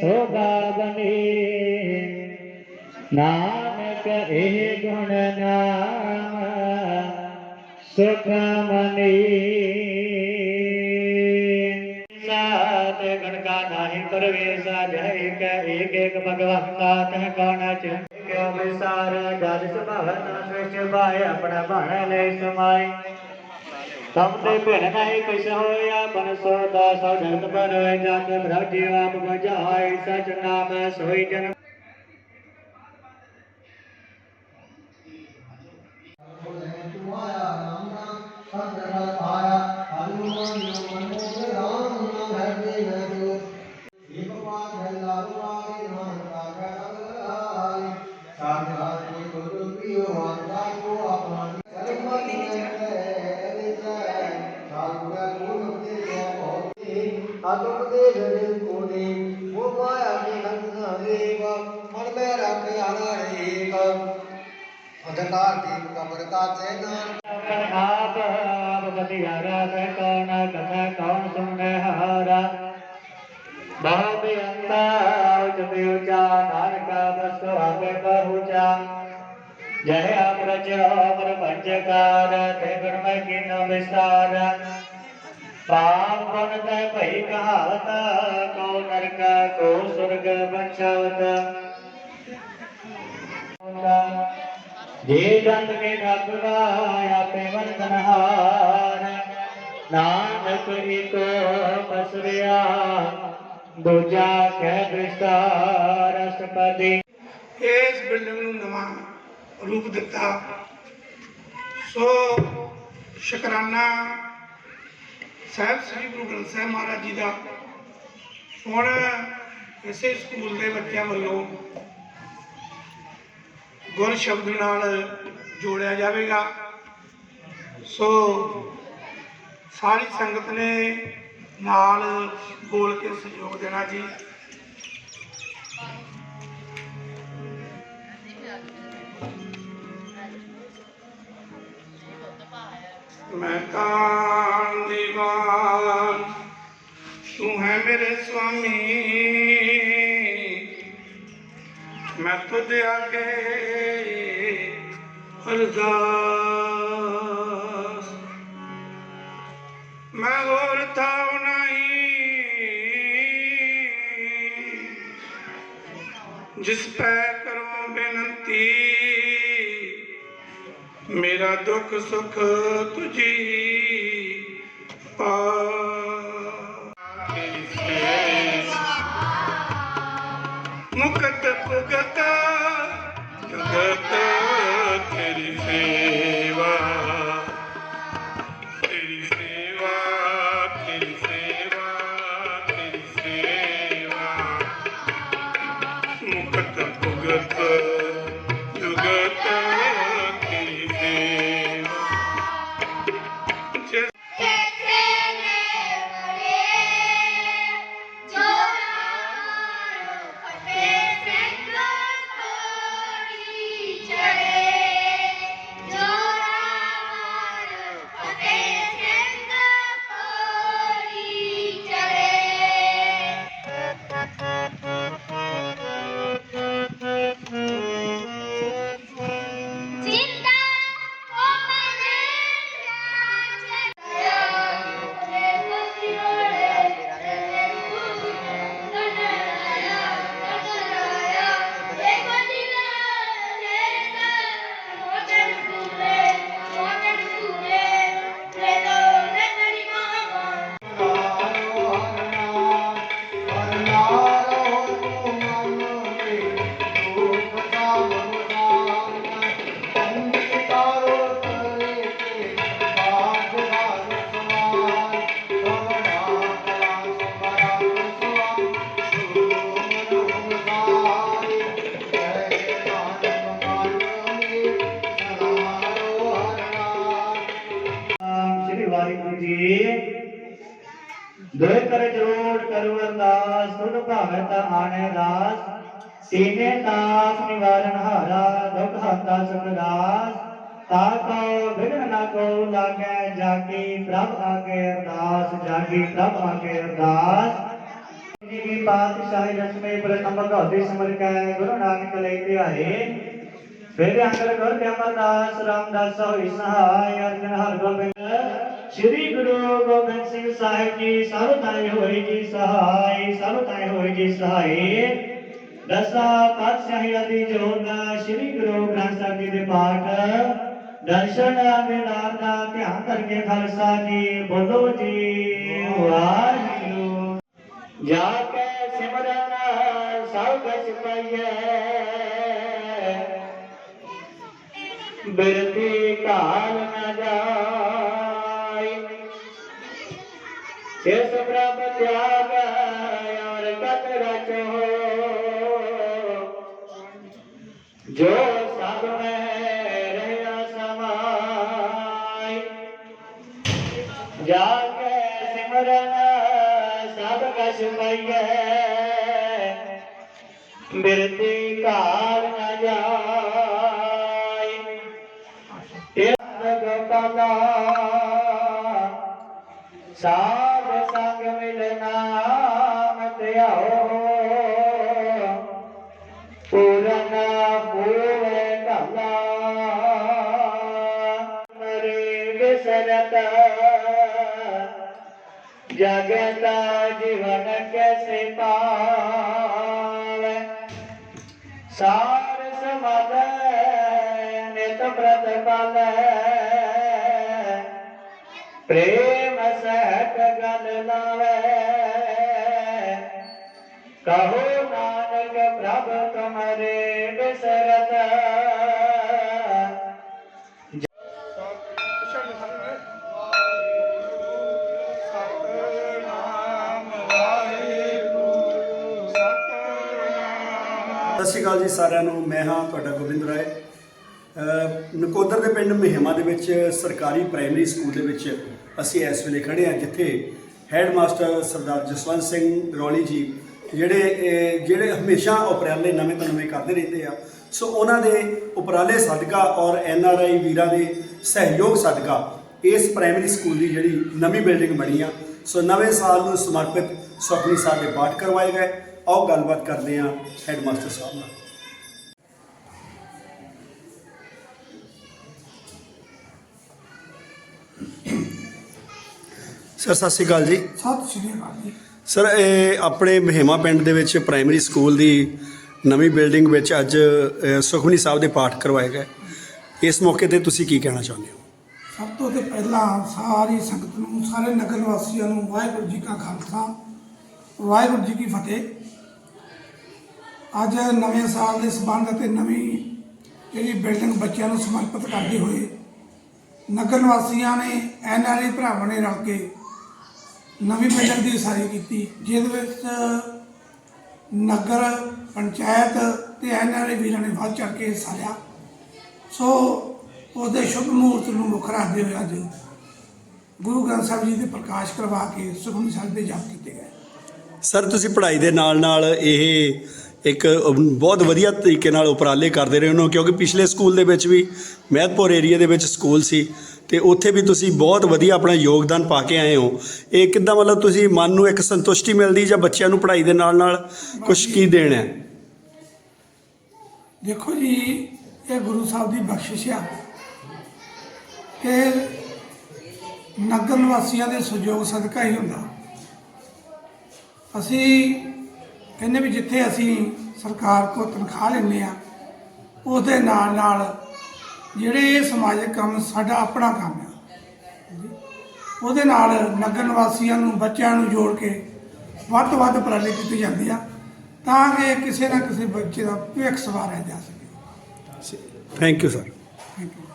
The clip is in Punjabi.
ਸੋਗਾ ਬਨੀ ਨਾਨਕ ਇਹ ਗੁਣ ਨਾਮ ਸੁਖ ਮਨੀ ਸਾਤ ਗਣ ਕਾ ਨਾਹੀ ਪਰਵੇਸਾ ਜਹ ਏਕ ਏਕ ਏਕ ਭਗਵੰਤਾ ਤਹ ਕੌਣ ਚ। ਕਿਉ ਵਿਸਾਰ ਜਦ ਸੁਭਾਵਨਾ ਸ੍ਰਿਸ਼ਟ ਪਾਏ ਆਪਣਾ ਬਣ ਲੈ ਸਮਾਈ ਤਮ ਤੇ ਭਿਣ ਨਹੀਂ ਕਿਸ ਹੋਇਆ ਬਨ ਸੋਦਾ ਸੋ ਜਗਤ ਪਰ ਹੋਏ ਜਾ ਕੇ ਬ੍ਰਹਮ ਜੀਵ ਆਪ ਸਚ ਨਾਮ ਸੋਈ ਜਨ ਆਤਮ ਦੇ ਕੋ ਦੇ ਉਹ ਮਾਇਆ ਕੇ ਲੰਘਾ ਦੇਵ, ਮਨ ਮੈਂ ਰੱਖ ਆਣਾ ਰੇਕ ਅਧਕਾਰ ਦੀਪ ਕਬਰ ਕਾ ਚੈਨਾਨ ਆਪ ਆਪ ਬਤਿਆਰਾ ਸਹਿ ਕੌਣ ਕਥਾ ਕੌਣ ਸੁਣੈ ਹਾਰਾ। ਬਹੁਤ ਅੰਤਾ ਉਚਤ ਉਚਾ, ਨਾਨਕਾ ਬਸੋ ਆਪੇ ਕਹੁਚਾ ਜਹ ਆਪ ਰਚਿਓ ਅਮਰ ਤੇ ਗੁਣ ਮੈਂ ਕੀਨੋ ਪਾਪ ਪੁਨ ਭਈ ਕਹਾਵਤ ਕੋ ਨਰਕ ਕੋ ਸੁਰਗ ਬੰਚਾਵਤ ਜੇ ਜੰਤ ਕੇ ਡਾਕਰਾ ਆਪੇ ਵੰਦਨ ਨਾਨਕ ਏਕੋ ਪਸਰਿਆ ਦੂਜਾ ਕਹਿ ਦ੍ਰਿਸ਼ਟਾਰ ਅਸਪਦੀ ਇਸ ਬਿਲਡਿੰਗ ਨੂੰ ਨਵਾਂ ਰੂਪ ਦਿੱਤਾ। ਸੋ ਸ਼ੁਕਰਾਨਾ ਸਾਹਿਬ ਸ੍ਰੀ ਗੁਰੂ ਗ੍ਰੰਥ ਸਾਹਿਬ ਮਹਾਰਾਜ ਜੀ ਦਾ ਹੁਣ ਇਸੇ ਸਕੂਲ ਦੇ ਬੱਚਿਆਂ ਵੱਲੋਂ ਗੁਰ ਸ਼ਬਦ ਨਾਲ ਜੋੜਿਆ ਜਾਵੇਗਾ। ਸੋ ਸਾਰੀ ਸੰਗਤ ਨੇ ਨਾਲ ਬੋਲ ਕੇ ਸਹਿਯੋਗ ਦੇਣਾ ਜੀ। ਮੈਂ ਤਾਂ ਦੀਵਾਨ ਤੂੰ ਹੈ ਮੇਰੇ ਸੁਆਮੀ ਮੈਂ ਤੁਧ ਆਗੇ ਅਰਦਾਸ। ਮੈਂ ਹੋਰ ਥਾਉ ਨਹੀਂ। ਜਿਸ ਪੈ ਕਰੋ ਬੇਨਤੀ, ਮੇਰਾ ਦੁੱਖ ਸੁਖ ਤੁਝੀ ਦੋਇ ਕਰ ਜੋੜ ਕਰੁ ਅਰਦਾਸ ਸੁਨ ਭਾਵਤ ਆਣੇ ਦਾਸ। ਤੀਨੇ ਤਾਪ ਨਿਵਾਰਨ ਹਾਰਾ, ਦੁਖ ਹੱਤਾ ਸੁਖ ਰਾਸ। ਤਾ ਕੋ ਵਿਗਨ ਨਾ ਕੋ ਲਾਗੈ, ਜਾਗੀ ਪ੍ਰਭ ਆਗੇ ਅਰਦਾਸ, ਜਾਗੀ ਪ੍ਰਭ ਆਗੇ ਅਰਦਾਸ। ਜੀ ਪਾਤਸ਼ਾਹੀ ਰਸਮੇ ਪ੍ਰਥਮ ਭਗਵਤੀ ਸਿਮਰ ਕੈ, ਗੁਰੂ ਨਾਨਕ ਲਈ ਧਿਆਏ। ਫਿਰ ਅੰਗਰ ਗੁਰ ਅਮਰਦਾਸ ਰਾਮਦਾਸ ਹੋਈ ਸਹਾਇ ਅਰਜਨ ਹਰ ਗੋਬਿੰਦ ਸ੍ਰੀ ਗੁਰੂ ਗੋਬਿੰਦ ਸਿੰਘ ਸਾਹਿਬ ਜੀ, ਸਭ ਤਾਈ ਹੋਈ ਜੀ ਸਹਾਇ ਸਭ ਤਾਈ ਹੋਈ ਜੀ ਸਹਾਇ ਦਸਾ ਪਾਤਸ਼ਾਹੀ ਆਦਿ ਜੋਨ ਸ੍ਰੀ ਗੁਰੂ ਗ੍ਰੰਥ ਸਾਹਿਬ ਜੀ ਦੇ ਪਾਠ, ਦਰਸ਼ਨ ਦੇ ਦਾ ਧਿਆਨ ਕਰਕੇ ਖਾਲਸਾ ਜੀ, ਬੋਲੋ ਜੀ, ਵਾਹਿਗੁਰੂ। ਜਾ ਕੇ ਸਿਮਰਨ, ਸਭ ਕਛ ਪਾਈਐ ਬਿਰਤੀ ਕਾਲ ਨ ਜਾਈ ਸਿਸ ਪ੍ਰਭ ਤਿਆਗ, ਔਰ ਕਤ ਰਚੋ ਜੋ ਸਭ ਮੈਂ ਰਹਿਆ ਸਮਾਈ ਜਾ ਕੇ ਸਿਮਰਨ, ਸਭ ਕਛ ਪਈਐ। ਬਿਰਤੀ ਕਾਲ ਗੋਪਾਲਾ ਸਾਧ ਸੰਗ ਮਿਲਨਾ ਮਤਿਆਓ ਪੂਰਨ ਪੂਰੇ ਕਲਾ ਮਰੇ ਵਿਸਰਤ। ਜਗਤ ਜੀਵਨ ਕੈਸੇ ਪਾਵੇ। ਸਾਰ ਸਮਦ ਨਿਤ ਪ੍ਰਤਪਲ। ਪ੍ਰੇਮ ਸਹਿਤ ਗਲ ਲਾਵੇ ਕਹੋ ਨਾਨਕ ਪ੍ਰਭ ਤੁਮਰੇ ਬਿਸਰਤ। ਸਤਿ ਸ਼੍ਰੀ ਅਕਾਲ ਜੀ ਸਾਰਿਆਂ ਨੂੰ, ਮੈਂ ਹਾਂ ਤੁਹਾਡਾ ਗੋਬਿੰਦ ਰਾਏ। ਨਕੋਦਰ ਦੇ ਪਿੰਡ ਮਹਿਮਾ ਦੇ ਵਿੱਚ ਸਰਕਾਰੀ ਪ੍ਰਾਇਮਰੀ ਸਕੂਲ ਦੇ ਵਿੱਚ ਅਸੀਂ ਇਸ ਵੇਲੇ ਖੜੇ ਹਾਂ ਜਿੱਥੇ ਹੈੱਡਮਾਸਟਰ ਸਰਦਾਰ ਜਸਵੰਤ ਸਿੰਘ ਰੌਲੀ ਜੀ, ਜਿਹੜੇ ਜਿਹੜੇ ਹਮੇਸ਼ਾ ਉਪਰਾਲੇ ਨਵੇਂ ਤੋਂ ਨਵੇਂ ਕਰਦੇ ਰਹਿੰਦੇ ਆ। ਸੋ ਉਹਨਾਂ ਦੇ ਉਪਰਾਲੇ ਸਦਕਾ ਔਰ ਐਨ ਆਰ ਆਈ ਵੀਰਾਂ ਦੇ ਸਹਿਯੋਗ ਸਦਕਾ ਇਸ ਪ੍ਰਾਇਮਰੀ ਸਕੂਲ ਦੀ ਜਿਹੜੀ ਨਵੀਂ ਬਿਲਡਿੰਗ ਬਣੀ ਆ। ਸੋ ਨਵੇਂ ਸਾਲ ਨੂੰ ਸਮਰਪਿਤ ਸੁਖਮਨੀ ਸਾਹਿਬ ਦੇ ਪਾਠ ਕਰਵਾਏ ਗਏ। ਆਓ ਗੱਲਬਾਤ ਕਰਦੇ ਹਾਂ ਹੈੱਡਮਾਸਟਰ ਸਾਹਿਬ ਨਾਲ। ਸਰ ਸਤਿ ਸ਼੍ਰੀ ਅਕਾਲ ਜੀ। ਸਤਿ ਸ਼੍ਰੀ ਅਕਾਲ ਜੀ। ਸਰ ਇਹ ਆਪਣੇ ਮਹਿਮਾ ਪਿੰਡ ਦੇ ਵਿੱਚ ਪ੍ਰਾਇਮਰੀ ਸਕੂਲ ਦੀ ਨਵੀਂ ਬਿਲਡਿੰਗ ਵਿੱਚ ਅੱਜ ਸੁਖਮਨੀ ਸਾਹਿਬ ਦੇ ਪਾਠ ਕਰਵਾਏ ਗਏ। ਇਸ ਮੌਕੇ ਤੇ ਤੁਸੀਂ ਕੀ ਕਹਿਣਾ ਚਾਹੁੰਦੇ ਹੋ? ਸਭ ਤੋਂ ਤੇ ਪਹਿਲਾਂ ਸਾਰੀ ਸੰਗਤ ਨੂੰ ਸਾਰੇ ਨਗਰ ਵਾਸੀਆਂ ਨੂੰ ਵਾਹਿਗੁਰੂ ਜੀ ਕਾ ਖਾਲਸਾ ਵਾਹਿਗੁਰੂ ਜੀ ਕੀ ਫਤਿਹ। ਅੱਜ ਨਵੇਂ ਸਾਲ ਦੇ ਸਬੰਧ ਅਤੇ ਨਵੀਂ ਜਿਹੜੀ ਬਿਲਡਿੰਗ ਬੱਚਿਆਂ ਨੂੰ ਸਮਰਪਿਤ ਕਰਦੇ ਹੋਏ ਨਗਰ ਵਾਸੀਆਂ ਨੇ ਐਨਆਰਆਈ ਭਰਾਵਾਂ ਨੇ ਰਲ ਕੇ ਨਵੀਂ ਬਿਲਡਿੰਗ ਦੀ ਉਸਾਰੀ ਕੀਤੀ, ਜਿਹਦੇ ਵਿੱਚ ਨਗਰ, ਪੰਚਾਇਤ ਤੇ ਐਨਆਰਆਈ ਵੀਰਾਂ ਨੇ ਵੱਧ ਚੜ੍ਹ ਕੇ ਹਿੱਸਾ ਲਿਆ। ਸੋ ਉਹਦੇ ਸ਼ੁਭ ਮੂਰਤ ਨੂੰ ਮੁੱਖ ਰੱਖਦੇ ਹੋਏ ਅੱਜ ਗੁਰੂ ਗ੍ਰੰਥ ਸਾਹਿਬ ਜੀ ਦੇ ਪ੍ਰਕਾਸ਼ ਕਰਵਾ ਕੇ ਸੁਖਮਨੀ ਸਾਹਿਬ ਦੇ ਜਾਪ ਕੀਤੇ ਗਏ। ਸਰ ਤੁਸੀਂ ਪੜ੍ਹਾਈ ਦੇ ਨਾਲ ਨਾਲ ਇਹ ਇੱਕ ਬਹੁਤ ਵਧੀਆ ਤਰੀਕੇ ਨਾਲ ਉਪਰਾਲੇ ਕਰਦੇ ਰਹੇ ਹੋ, ਕਿਉਂਕਿ ਪਿਛਲੇ ਸਕੂਲ ਦੇ ਵਿੱਚ ਵੀ ਮਹਿਤਪੁਰ ਏਰੀਆ ਦੇ ਵਿੱਚ ਸਕੂਲ ਸੀ। ਤੇ ਉੱਥੇ ਵੀ ਤੁਸੀਂ ਬਹੁਤ ਵਧੀਆ ਆਪਣਾ ਯੋਗਦਾਨ ਪਾ ਕੇ ਆਏ ਹੋ। ਇਹ ਕਿੱਦਾਂ ਮਤਲਬ ਤੁਸੀਂ ਮਨ ਨੂੰ ਇੱਕ ਸੰਤੁਸ਼ਟੀ ਮਿਲਦੀ ਜਾਂ ਬੱਚਿਆਂ ਨੂੰ ਪੜ੍ਹਾਈ ਦੇ ਨਾਲ ਨਾਲ ਕੁਝ ਕੀ ਦੇਣਾ ਹੈ? ਦੇਖੋ ਜੀ, ਇਹ ਗੁਰੂ ਸਾਹਿਬ ਦੀ ਬਖਸ਼ਿਸ਼ ਆ। ਕਿ ਨਗਰ ਨਿਵਾਸੀਆਂ ਦੇ ਸਹਿਯੋਗ ਸਦਕਾ ਹੀ ਹੁੰਦਾ। ਅਸੀਂ ਕਹਿੰਦੇ ਵੀ ਜਿੱਥੇ ਅਸੀਂ ਸਰਕਾਰ ਕੋਲ ਤਨਖਾਹ ਲੈਂਦੇ ਆ ਉਹਦੇ ਨਾਲ ਨਾਲ ਜਿਹੜੇ ਇਹ ਸਮਾਜਿਕ ਕੰਮ ਸਾਡਾ ਆਪਣਾ ਕੰਮ ਆ। ਉਹਦੇ ਨਾਲ ਨਗਰ ਨਿਵਾਸੀਆਂ ਨੂੰ ਬੱਚਿਆਂ ਨੂੰ ਜੋੜ ਕੇ ਵੱਧ ਤੋਂ ਵੱਧ ਉਪਰਾਲੇ ਕੀਤੇ ਜਾਂਦੇ ਆ ਤਾਂ ਕਿ ਕਿਸੇ ਨਾ ਕਿਸੇ ਬੱਚੇ ਦਾ ਭਵਿੱਖ ਸਵਾਰਿਆ ਜਾ ਸਕੇ। Thank you sir thank you